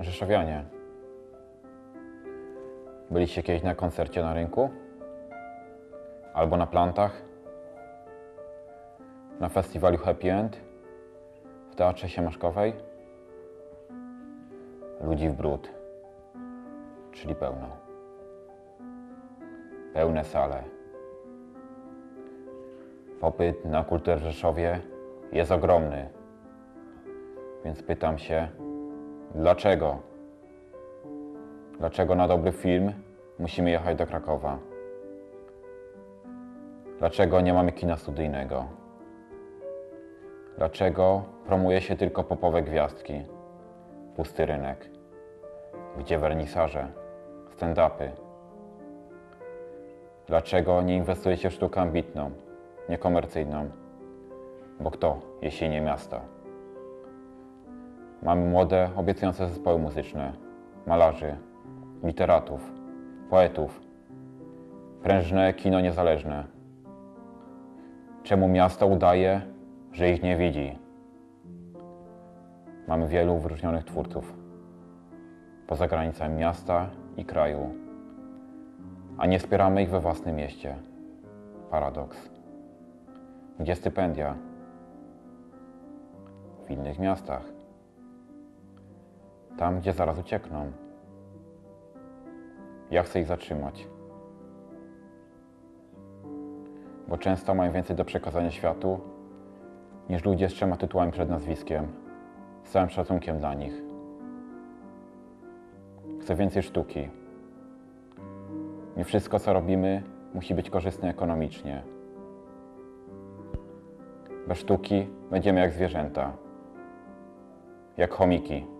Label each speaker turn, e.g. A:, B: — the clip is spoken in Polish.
A: Rzeszowianie. Byliście kiedyś na koncercie na rynku? Albo na plantach? Na festiwalu Happy End? W Teatrze Siemaszkowej? Ludzi w brud. Czyli pełno. Pełne sale. Popyt na kulturę w Rzeszowie jest ogromny. Więc pytam się, dlaczego? Dlaczego na dobry film musimy jechać do Krakowa? Dlaczego nie mamy kina studyjnego? Dlaczego promuje się tylko popowe gwiazdki? Pusty rynek. Gdzie wernisaże? Stand-upy? Dlaczego nie inwestujecie w sztukę ambitną, niekomercyjną? Bo kto, jeśli nie miasto? Mamy młode, obiecujące zespoły muzyczne, malarzy, literatów, poetów, prężne kino niezależne. Czemu miasto udaje, że ich nie widzi? Mamy wielu wyróżnionych twórców poza granicami miasta i kraju, a nie wspieramy ich we własnym mieście. Paradoks. Gdzie stypendia? W innych miastach. Tam, gdzie zaraz uciekną. Ja chcę ich zatrzymać. Bo często mają więcej do przekazania światu niż ludzie z trzema tytułami przed nazwiskiem, z całym szacunkiem dla nich. Chcę więcej sztuki. Nie wszystko, co robimy, musi być korzystne ekonomicznie. Bez sztuki będziemy jak zwierzęta, jak chomiki.